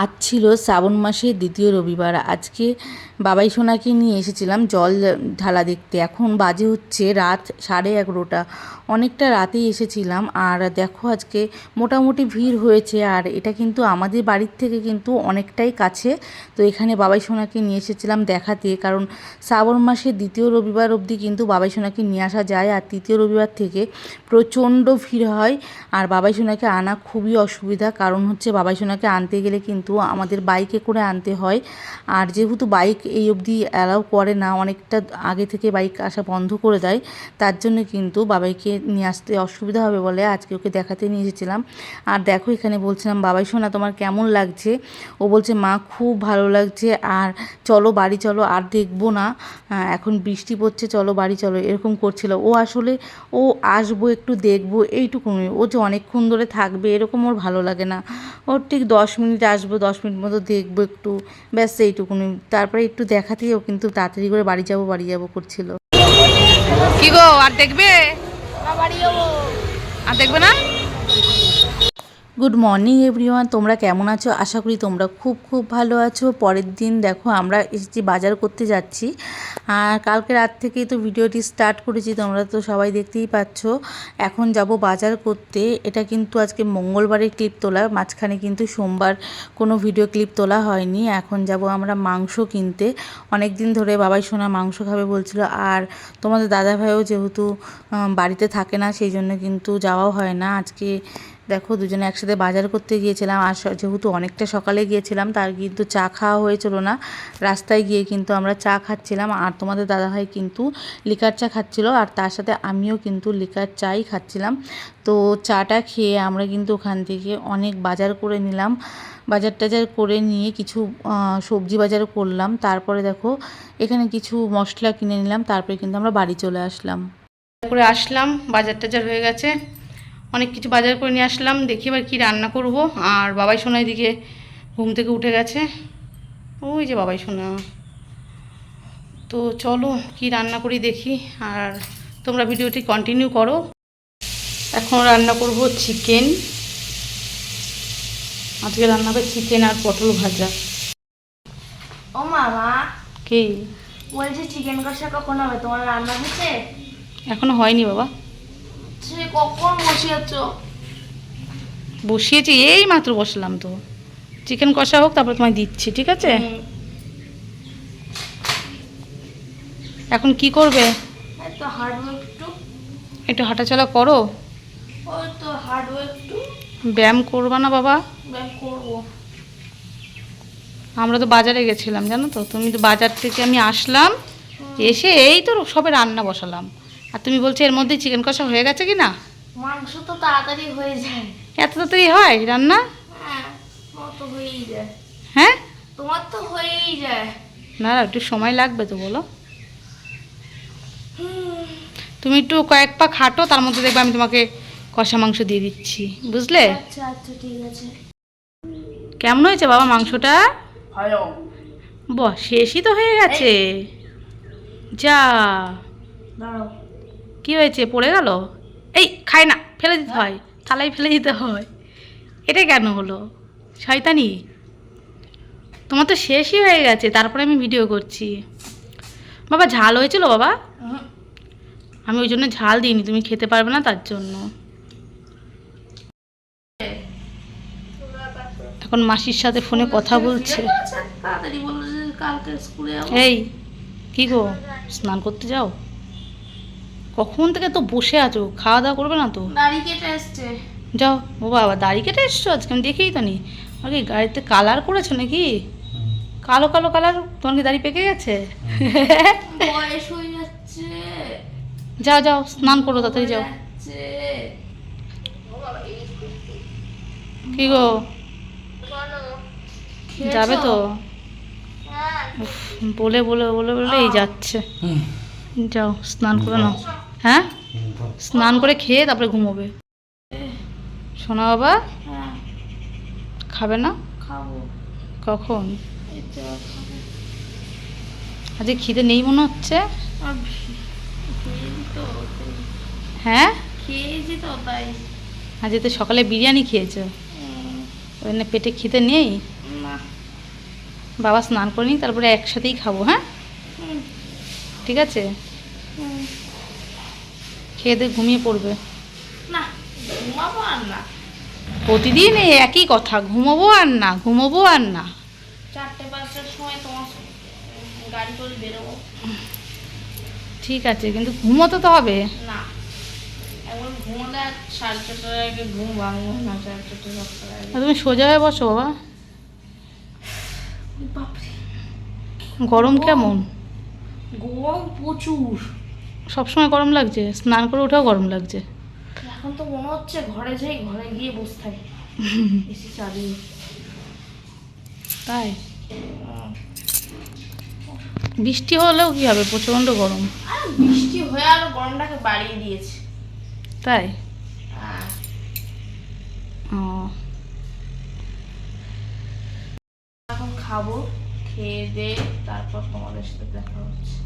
আজ ছিল শ্রাবণ মাসের দ্বিতীয় রবিবার। আজকে বাবাই সোনাকে নিয়ে এসেছিলাম জল ঢালা দেখতে। এখন বাজে হচ্ছে রাত সাড়ে এগারোটা। অনেকটা রাতেই এসেছিলাম আর দেখো আজকে মোটামুটি ভিড় হয়েছে আর এটা কিন্তু আমাদের বাড়ির থেকে কিন্তু অনেকটাই কাছে। তো এখানে বাবাই সোনাকে নিয়ে এসেছিলাম দেখাতে কারণ শ্রাবণ মাসের দ্বিতীয় রবিবার অবধি কিন্তু বাবাই সোনাকে নিয়ে আসা যায় আর তৃতীয় রবিবার থেকে প্রচণ্ড ভিড় হয়। আর বাবাই সোনাকে আনা খুবই অসুবিধা। কারণ হচ্ছে বাবাই সোনাকে আনতে গেলে কিন্তু আমাদের বাইকে করে আনতে হয়। আর যেহেতু বাইক এই অবধি অ্যালাউ করে না, অনেকটা আগে থেকে বাইক আসা বন্ধ করে দেয়, তার জন্য কিন্তু বাবাইকে নিয়ে আসতে অসুবিধা হবে বলে আজকে ওকে দেখাতে নিয়ে এসেছিলাম। আর দেখো এখানে বলছিলাম, বাবাই শোনা, তোমার কেমন লাগছে? ও বলছে, মা, খুব ভালো লাগছে। আর চলো, বাড়ি চলো, আর দেখব না। এখন বৃষ্টি পড়ছে, চলো, বাড়ি চলো। এরকম করছিল। ও আসলে, ও আসব, একটু দেখব, এইটুকুনি। ও যে অনেকক্ষণ ধরে থাকবে, এরকম ওর ভালো লাগে না। ওর ঠিক দশ মিনিট আসব দশ মিনিট মতো দেখব একটু। ব্যাস এইটুকুনি। তারপরে একটু দেখাতেই ও কিন্তু তাড়াতাড়ি করে বাড়ি যাব বাড়ি যাব করছিল। কি গো আর দেখবে? আর দেখবে না? গুড মর্নিং এভরিওয়ান তোমরা কেমন আছো? আশা করি তোমরা খুব খুব ভালো আছো। পরের দিন দেখো, আমরা এসেছি বাজার করতে যাচ্ছি। আর কালকে রাত থেকেই তো ভিডিওটি স্টার্ট করেছি, তোমরা তো সবাই দেখতেই পাচ্ছ। এখন যাব বাজার করতে। এটা কিন্তু আজকে মঙ্গলবারের ক্লিপ তোলা, মাঝখানে কিন্তু সোমবার কোনো ভিডিও ক্লিপ তোলা হয়নি। এখন যাব আমরা মাংস কিনতে। অনেক দিন ধরে বাবাই সোনা মাংস খাবে বলছিল। আর তোমাদের দাদাভাইও যেহেতু বাড়িতে থাকে না, সেই জন্য কিন্তু যাওয়াও হয় না। আজকে দেখো, দুজনে একসাথে বাজার করতে গিয়েছিলাম। আর যেহেতু অনেকটা সকালে গিয়েছিলাম, তার কিন্তু চা খাওয়া হয়েছিল না। রাস্তায় গিয়ে কিন্তু আমরা চা খাচ্ছিলাম। আর তোমাদের দাদাভাই কিন্তু লিকার চা খাচ্ছিল, আর তার সাথে আমিও কিন্তু লিকার চাই খাচ্ছিলাম। তো চাটা খেয়ে আমরা কিন্তু ওখান থেকে অনেক বাজার করে নিলাম। বাজার টাজার করে নিয়ে কিছু সবজি বাজার করলাম। তারপরে দেখো, এখানে কিছু মশলা কিনে নিলাম। তারপরে কিন্তু আমরা বাড়ি চলে আসলাম। করে আসলাম, বাজার টাজার হয়ে গেছে। অনেক কিছু বাজার করে নিয়ে আসলাম দেখি এবার কী রান্না করব। আর বাবাই সোনা এদিকে ঘুম থেকে উঠে গেছে। ওই যে বাবাই সোনা। তো চলো কি রান্না করি দেখি আর তোমরা ভিডিওটি কন্টিনিউ করো। এখন রান্না করব চিকেন আজকে রান্না হবে চিকেন আর পটল ভাজা। ও মামা। কি? বলছি চিকেন কষা কখন হবে? তোমার রান্না হয়েছে? এখনও হয়নি বাবা। সে কখন বসিয়েছ? বসিয়েছি এই মাত্র বসলাম তো। চিকেন কষা হোক তারপর তোমায় দিচ্ছি ঠিক আছে? এখন কি করবে? তো একটু। একটু হাঁটাচলা করো। ওই তো হাঁটবো একটু। ব্যায়াম করবা না বাবা? ব্যায়াম করব। আমরা তো বাজারে গেছিলাম জানো তো? তুমি তো বাজার থেকে আমি আসলাম এসে এই তো সবে রান্না বসালাম। আর তুমি বলছো এর মধ্যে চিকেন কষা হয়ে গেছে কি না মাংস তো তাড়াতাড়ি হয়ে যায়। এত তাড়াতাড়ি হয় রান্না? হ্যাঁ তোমার তো হয়েই যায়। হ্যাঁ? তোমার তো হয়েই যায়। না একটু সময় লাগবে তো বলো। তুমি একটু কয়েক পা খাটো তার মধ্যে দেখবে আমি তোমাকে কষা মাংস দিয়ে দিচ্ছি। বুঝলে? আচ্ছা আচ্ছা ঠিক আছে। কেমন হয়েছে বাবা মাংসটা? বাহ শেষই তো হয়ে গেছে। যা। দাঁড়াও। কি হয়েছে? পড়ে গেল? এই খাই না ফেলে দিতে হয় থালাই ফেলে দিতে হয়। এটা কেন হলো? শয়তানি। তোমার তো শেষই হয়ে গেছে তারপরে আমি ভিডিও করছি। বাবা ঝাল হয়েছিল বাবা? আমি ওই জন্য ঝাল দিইনি তুমি খেতে পারবে না তার জন্য। এখন মাসির সাথে ফোনে কথা বলছে। এই কি গো? স্নান করতে যাও? কখন থেকে তো বসে আছো? খাওয়া দাওয়া করবে না তো? দাড়ি কেটে এসছে। যাও ও বাবা দাড়ি কেটে এসছো? আজকে আমি দেখেই তো নি। আর কি গাড়িতে কালার করেছ নাকি? কালো কালো কালার? তোমার কি দাড়ি পেকে গেছে? বয়স হয়ে যাচ্ছে। যাও যাও স্নান করো তাড়াতাড়ি যাও। কি গো? যাবে তো? হ্যাঁ। উফ, বলে বলে বলে বলে এই যাচ্ছে। যাও স্নান করে নাও। হ্যাঁ? স্নান করে খেয়ে তারপরে ঘুমোবে। শোনা বাবা হ্যাঁ। খাবে না? কখন? আজকে খিদে নেই মনে হচ্ছে। হ্যাঁ? খেয়েছি তো তাই আজকে তো সকালে বিরিয়ানি খেয়েছো। ওই পেটে খিদে নেই? বাবা স্নান করে নিই তারপরে একসাথেই খাব হ্যাঁ? ঠিক আছে? খেয়ে দিয়ে ঘুমিয়ে পড়বে। না ঘুমাবো আর না। প্রতিদিন এই একই কথা ঘুমোবো আর না ঘুমোবো আর না। চারটে পাঁচটার সময় তোমার গাড়ি করে বেরোবো। ঠিক আছে কিন্তু ঘুমোতে তো হবে। না তুমি সোজা হয়ে বসো বাবা। গরম কেমন? গরম প্রচুর। সবসময় গরম লাগছে? স্নান করে উঠেও গরম লাগছে? এখন তো মনে হচ্ছে ঘরে যাই ঘরে গিয়ে বসে থাকি। এসি চালিয়ে। তাই? বৃষ্টি হলেও কি হবে? প্রচণ্ড গরম। বৃষ্টি হয়ে আরও গরমটাকে বাড়িয়ে দিয়েছে। তাই? ও। এখন খাব খেয়ে দিয়ে তারপর তোমাদের সাথে দেখা হচ্ছে।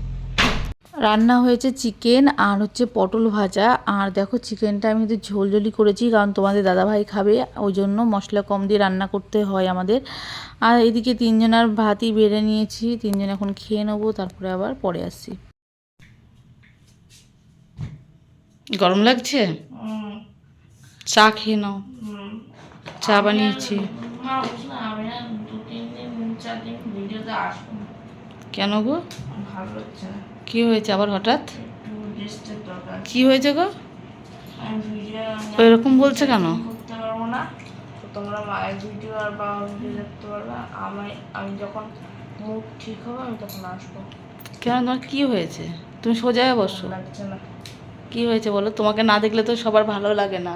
রান্না হয়েছে চিকেন আর হচ্ছে পটল ভাজা। আর দেখো চিকেনটা আমি কিন্তু ঝোলঝোলি করেছি কারণ তোমাদের দাদাভাই খাবে ওই জন্য মশলা কম দিয়ে রান্না করতে হয় আমাদের। আর এদিকে তিনজনের ভাতই বেড়ে নিয়েছি তিনজন এখন খেয়ে নেব তারপরে আবার পরে আসছি। গরম লাগছে? চা খেয়ে নাও। চা বানিয়েছি। কেন গো? ভালো লাগছে না। কি হয়েছে আবার হঠাৎ? কি হয়েছে গো? এরকম বলছে কেন? করতে পারব না। তোমরা মায়ের ভিডিও আর বাবার ভিডিও দেখতে পারবে আমি আমি যখন মুখ ঠিক হবে আমি তখন আসব। কেন? তোমার কি হয়েছে? তুমি সোজা হয়ে বসো। লাগছে না। কি হয়েছে বলো? তোমাকে না দেখলে তো সবার ভালো লাগে না।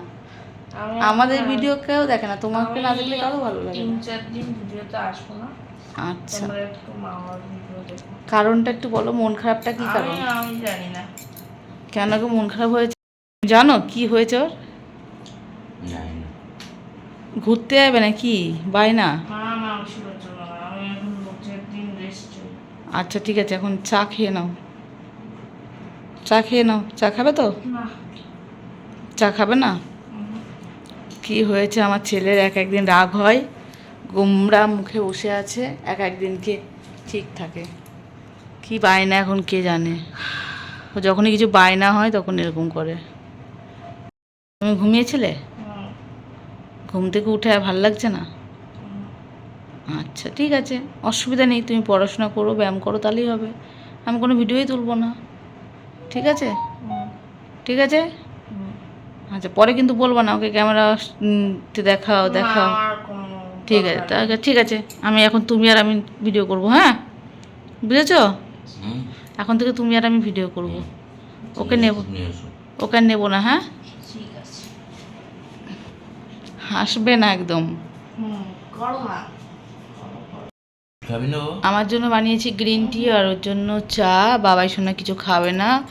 আমাদের ভিডিও কেউ দেখে না। তোমাকে না দেখলে কারও ভালো লাগে তিন চার দিন ভিডিওতে আসব না। আচ্ছা। তোমরা একটু কারণটা একটু বলো মন খারাপটা কি কারণ? আমি জানি না। কেন গো মন খারাপ হয়েছে? জানো কি হয়েছে ওর? ঘুরতে যাবে না? কি বাই না আচ্ছা ঠিক আছে এখন চা খেয়ে নাও। চা খেয়ে নাও। চা খাবে তো? চা খাবে না? কি হয়েছে? আমার ছেলের এক একদিন রাগ হয়। গোমরা মুখে বসে আছে। এক একদিনকে ঠিক থাকে। কি বায়না এখন কে জানে? ও যখনই কিছু বায়না হয় তখন এরকম করে। তুমি ঘুমিয়েছিলে? ঘুম থেকে উঠে আর ভালো লাগছে না? আচ্ছা ঠিক আছে। অসুবিধা নেই তুমি পড়াশোনা করো ব্যায়াম করো তাহলেই হবে। আমি কোনো ভিডিওই তুলবো না। ঠিক আছে? ঠিক আছে? আচ্ছা পরে কিন্তু বলব না ওকে ক্যামেরা দেখাও দেখাও। ঠিক আছে দরকার তা- ঠিক আছে আমি এখন তুমি আর আমি ভিডিও করব হ্যাঁ? বুঝেছ? এখন থেকে তুমি আর আমি ভিডিও করব। ওকে নেব। ওকে আর নেব না হ্যাঁ? নেই। ঠিক আছে। হাসবে না একদম? আমার জন্য বানিয়েছি গ্রিন টি আর ওর জন্য চা। বাবাই শোনা কিছু খাবে না।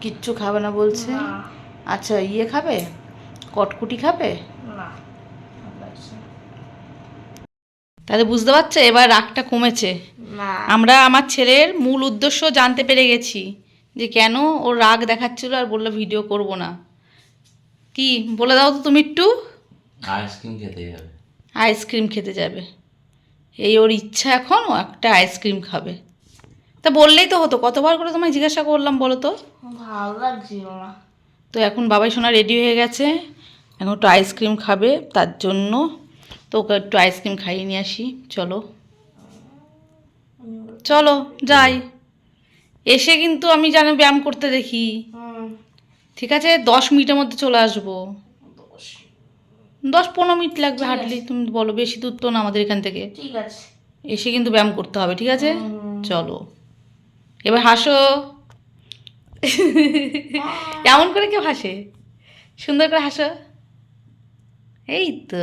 কিচ্ছু খাবে না বলছে। আচ্ছা ইয়ে খাবে? কটকুটি খাবে? না ভালো লাগছে না। তাহলে বুঝতে পারছ? এবার রাগটা কমেছে। আমরা আমার ছেলের মূল উদ্দেশ্য জানতে পেরে গেছি যে কেন ওর রাগ দেখাচ্ছিল আর বলল ভিডিও করব না। কি? বলে দাও তো তুমি একটু। আইসক্রিম খেতে যাবে। আইসক্রিম খেতে যাবে। এই ওর ইচ্ছা এখন ও একটা আইসক্রিম খাবে। তা বললেই তো হতো কতবার করে তোমায় জিজ্ঞাসা করলাম বলো তো? ভালো লাগছিল না। তো এখন বাবাই সোনা রেডি হয়ে গেছে। এখন একটু আইসক্রিম খাবে তার জন্য তো ওকে একটু আইসক্রিম খাইয়ে নিয়ে আসি চলো। চলো যাই। এসে কিন্তু আমি জানো ব্যায়াম করতে দেখি। ঠিক আছে দশ মিনিটের মধ্যে চলে আসব। দশ। পনেরো মিনিট লাগবে হাঁটলি তুমি বলো বেশি দূর তো না আমাদের এখান থেকে। ঠিক আছে। এসে কিন্তু ব্যায়াম করতে হবে ঠিক আছে? চলো। এবার হাসো। এমন করে কেউ হাসে? সুন্দর করে হাসো। এই তো।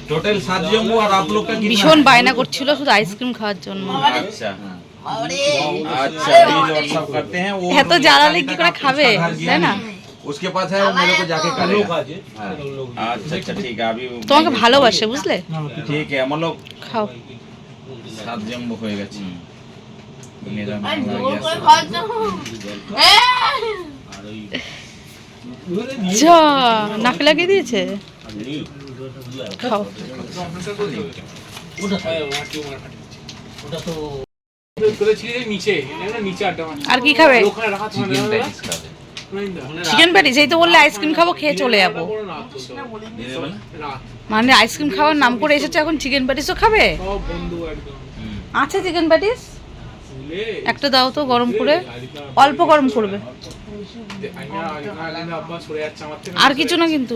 टोटल सात जम्मू और आप लोग का कितना ভীষণ বায়না করছিল শুধু আইসক্রিম খাওয়ার জন্য अच्छा हाँ अच्छा बीज और सब करते हैं वो এত জ্বালালে কি করে आप খাবে उसका घर गया তাই না नहीं? उसके पास है वो मेरे को जाके करेगा हाँ। अच्छा अच्छा ठीक है अभी তোমাকে ভালোবাসে বুঝলে ठीक है मतलब খাও সাত জম্ব হয়ে গেছে মেরা আর মামলা জোর গেছে। করে খাওয়াচ্ছ হ্যাঁ যা নাকে লাগিয়ে দিয়েছে খাও আর কি খাবে? চিকেন প্যাটিস এই তো বললে আইসক্রিম খাব খেয়ে চলে যাব। মানে আইসক্রিম খাওয়ার নাম করে এসেছে এখন চিকেন প্যাটিসও খাবে। আছে চিকেন প্যাটিস একটা দাও তো গরম করে। অল্প গরম করবে। আর কিছু না কিন্তু।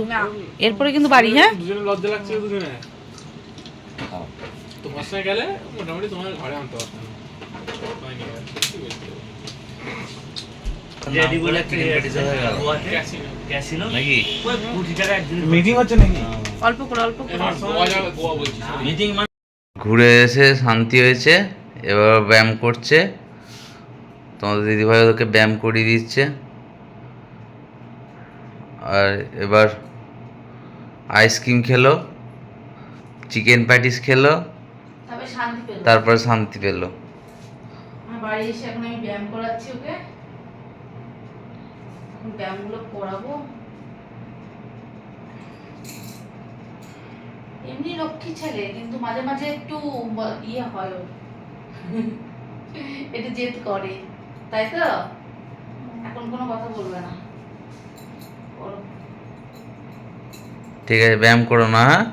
এরপরে কিন্তু বাড়ি হ্যাঁ? লজ্জা লাগছে দুজনে। তোমার সঙ্গে গেলে মোটামুটি তোমার আনতে পারতাম। মানে ঘুরে এসে শান্তি হয়েছে। এবার ব্যায়াম করছে। তোমাদের দিদিভাই ওদেরকে ব্যায়াম করিয়ে দিচ্ছে। আর এবার আইসক্রিম খেলো চিকেন প্যাটিস খেলো তারপর শান্তি পেল। বাড়ি এসে এখন আমি ব্যায়াম করাচ্ছি ওকে। এখন ব্যায়ামগুলো করাবো। এমনি লক্ষ্মী ছেলে কিন্তু মাঝে মাঝে একটু ইয়ে হয় ওর। একটু জেদ করে, তাই তো? এখন কোনো কথা বলবে না। ঠিক আছে, ব্যায়াম করো না হ্যাঁ?